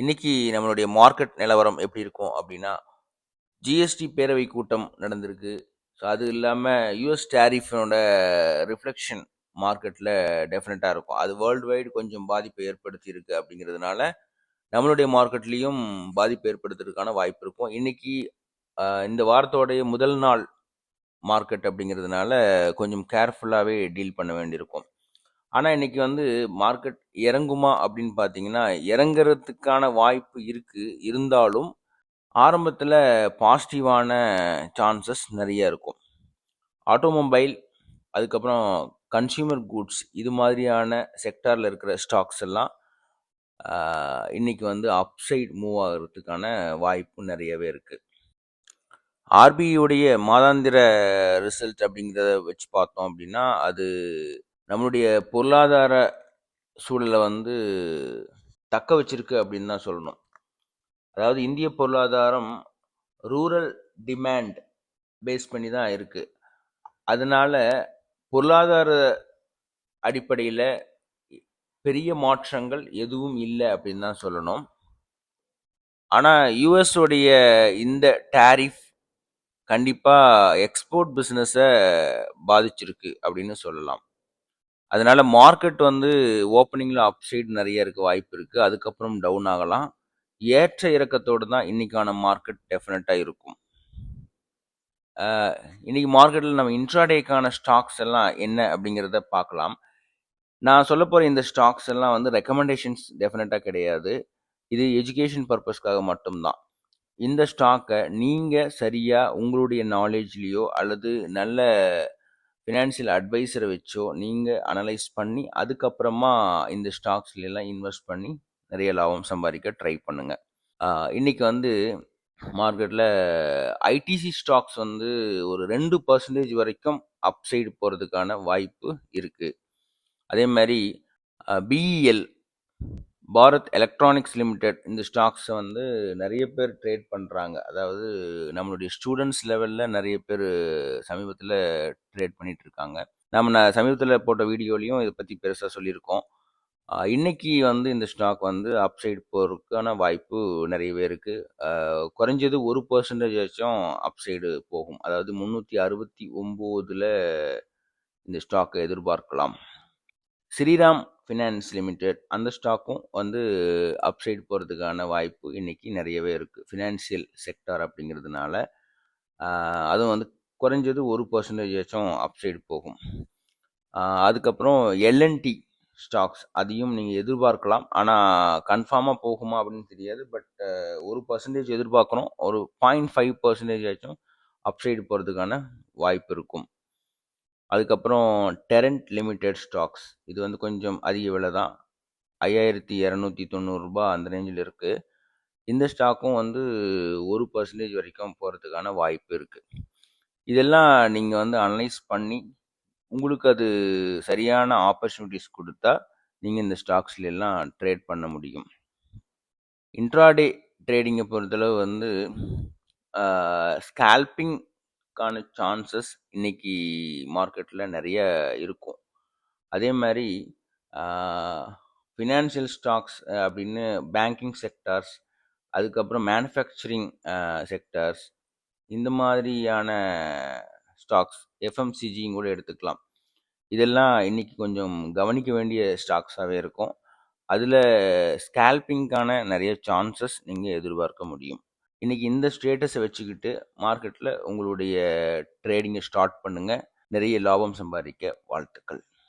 இன்னைக்கு நம்மளுடைய மார்க்கெட் நிலவரம் எப்படி இருக்கும் அப்படின்னா ஜிஎஸ்டி பேரவை கூட்டம் நடந்திருக்கு. ஸோ அது இல்லாமல் யூஎஸ் டேரிஃபினோட ரிஃப்ளெக்ஷன் மார்க்கெட்டில் டெஃபினட்டாக இருக்கும். அது வேர்ல்டு வைடு கொஞ்சம் பாதிப்பை ஏற்படுத்தியிருக்கு அப்படிங்கிறதுனால நம்மளுடைய மார்க்கெட்லேயும் பாதிப்பு ஏற்படுத்துறதுக்கான வாய்ப்பு இருக்கும். இன்னைக்கு இந்த வாரத்தோடைய முதல் நாள் மார்க்கெட் அப்படிங்கிறதுனால கொஞ்சம் கேர்ஃபுல்லாகவே டீல் பண்ண வேண்டியிருக்கும். ஆனால் இன்றைக்கி வந்து மார்க்கெட் இறங்குமா அப்படின்னு பார்த்தீங்கன்னா இறங்குறதுக்கான வாய்ப்பு இருக்குது இருந்தாலும் ஆரம்பத்தில் பாசிட்டிவான சான்சஸ் நிறைய இருக்கும். ஆட்டோமொபைல் அதுக்கப்புறம் கன்சியூமர் கூட்ஸ் இது மாதிரியான செக்டாரில் இருக்கிற ஸ்டாக்ஸ் எல்லாம் இன்றைக்கி இன்னைக்கு வந்து அப்சைட் மூவ் ஆகிறதுக்கான வாய்ப்பு நிறையவே இருக்குது ஆர்பிஐடைய மாதாந்திர ரிசல்ட் அப்படிங்கிறத வச்சு பார்த்தோம் அப்படின்னா அது நம்மளுடைய பொருளாதார சூழலை வந்து தக்க வச்சிருக்கு அப்படின்னு தான் சொல்லணும். அதாவது இந்திய பொருளாதாரம் ரூரல் டிமாண்ட் பேஸ் பண்ணி தான் இருக்குது அதனால பொருளாதார அடிப்படையில் பெரிய மாற்றங்கள் எதுவும் இல்லை அப்படின்னு தான் சொல்லணும். ஆனால் யூஎஸ் இந்த டாரிஃப் கண்டிப்பாக எக்ஸ்போர்ட் பிஸ்னஸை பாதிச்சிருக்கு அப்படின்னு சொல்லலாம். அதனால மார்க்கெட் வந்து ஓப்பனிங்கில் அப்சைடு நிறைய இருக்க வாய்ப்பு இருக்குது அதுக்கப்புறம் டவுன் ஆகலாம். ஏற்ற இறக்கத்தோடு தான் இன்றைக்கான மார்க்கெட் டெஃபினட்டாக இருக்கும். இன்றைக்கி மார்க்கெட்டில் நம்ம இன்ட்ராடேக்கான ஸ்டாக்ஸ் எல்லாம் என்ன அப்படிங்கிறத பார்க்கலாம். நான் சொல்ல போகிற இந்த ஸ்டாக்ஸ் எல்லாம் வந்து ரெக்கமெண்டேஷன்ஸ் டெஃபினட்டாக கிடையாது. இது எஜுகேஷன் பர்பஸ்க்காக மட்டும்தான். இந்த ஸ்டாக்கை நீங்கள் சரியாக உங்களுடைய நாலேஜ்லேயோ அல்லது நல்ல ஃபினான்ஷியல் அட்வைஸரை வச்சோ நீங்கள் அனலைஸ் பண்ணி அதுக்கப்புறமா இந்த ஸ்டாக்ஸ்ல எல்லாம் இன்வெஸ்ட் பண்ணி நிறைய லாபம் சம்பாதிக்க ட்ரை பண்ணுங்கள் இன்றைக்கி வந்து மார்க்கெட்டில் ஐடிசி ஸ்டாக்ஸ் வந்து ஒரு ரெண்டு பர்சன்டேஜ் வரைக்கும் அப்சைடு போகிறதுக்கான வாய்ப்பு இருக்குது அதே மாதிரி பிஇஎல் பாரத் எலக்ட்ரானிக்ஸ் லிமிடெட் இந்த ஸ்டாக்ஸை வந்து நிறைய பேர் ட்ரேட் பண்ணுறாங்க அதாவது நம்மளுடைய ஸ்டூடெண்ட்ஸ் லெவலில் நிறைய பேர் சமீபத்தில் ட்ரேட் பண்ணிகிட்டு இருக்காங்க. நம்ம நான் சமீபத்தில் போட்ட வீடியோலையும் இதை பற்றி பெருசாக சொல்லியிருக்கோம். இன்னைக்கு வந்து இந்த ஸ்டாக் வந்து அப்சைடு போகிறதுக்கான வாய்ப்பு நிறையவே இருக்குது குறைஞ்சது ஒரு பர்சன்டேஜ் ஆச்சும் அப்சைடு போகும். அதாவது முந்நூற்றி அறுபத்தி ஒம்போதில் இந்த ஸ்டாக்கை எதிர்பார்க்கலாம். ஸ்ரீராம் ஃபினான்ஸ் லிமிடெட் அந்த ஸ்டாக்கும் வந்து அப்சைடு போகிறதுக்கான வாய்ப்பு இன்னைக்கு நிறையவே இருக்குது ஃபினான்ஷியல் செக்டார் அப்படிங்கிறதுனால அதுவும் வந்து குறைஞ்சது ஒரு பர்சன்டேஜாச்சும் அப்சைடு போகும். அதுக்கப்புறம் எல்என்டி ஸ்டாக்ஸ் அதையும் நீங்கள் எதிர்பார்க்கலாம். ஆனால் கன்ஃபார்மாக போகுமா அப்படின்னு தெரியாது. பட் ஒரு பர்சன்டேஜ் எதிர்பார்க்குறோம். ஒரு பாயிண்ட் ஃபைவ் பர்சன்டேஜ் ஆச்சும் அப்சைடு போகிறதுக்கான வாய்ப்பு இருக்கும். அதுக்கப்புறம் டெரண்ட் லிமிடெட் ஸ்டாக்ஸ் இது வந்து கொஞ்சம் அதிக விலை தான். ஐயாயிரத்தி இரநூத்தி தொண்ணூறுரூபா அந்த ரேஞ்சில் இருக்குது இந்த ஸ்டாக்கும் வந்து ஒரு பர்சன்டேஜ் வரைக்கும் போகிறதுக்கான வாய்ப்பு இருக்குது இதெல்லாம் நீங்கள் வந்து அனலைஸ் பண்ணி உங்களுக்கு அது சரியான ஆப்பர்ச்சுனிட்டிஸ் கொடுத்தா நீங்கள் இந்த ஸ்டாக்ஸ்ல எல்லாம் ட்ரேட் பண்ண முடியும். இன்ட்ராடே ட்ரேடிங்கை பொறுத்தளவு வந்து ஸ்கேல்பிங் ஸ்கேல்பிங்கான சான்சஸ் இன்னைக்கு மார்க்கெட்டில் நிறைய இருக்கும். அதே மாதிரி ஃபினான்ஷியல் ஸ்டாக்ஸ் அப்படின்னு பேங்கிங் செக்டார்ஸ் அதுக்கப்புறம் மேனுஃபேக்சரிங் செக்டார்ஸ் இந்த மாதிரியான ஸ்டாக்ஸ் எஃப்எம்சிஜியும் கூட எடுத்துக்கலாம். இதெல்லாம் இன்றைக்கி கொஞ்சம் கவனிக்க வேண்டிய ஸ்டாக்ஸாகவே இருக்கும். அதில் ஸ்கேல்பிங்கான நிறைய சான்சஸ் நீங்கள் எதிர்பார்க்க முடியும். இன்றைக்கி இந்த ஸ்டேட்டஸை வச்சுக்கிட்டு மார்க்கெட்டில் உங்களுடைய ட்ரேடிங்கை ஸ்டார்ட் பண்ணுங்கள் நிறைய லாபம் சம்பாதிக்க வாழ்த்துக்கள்.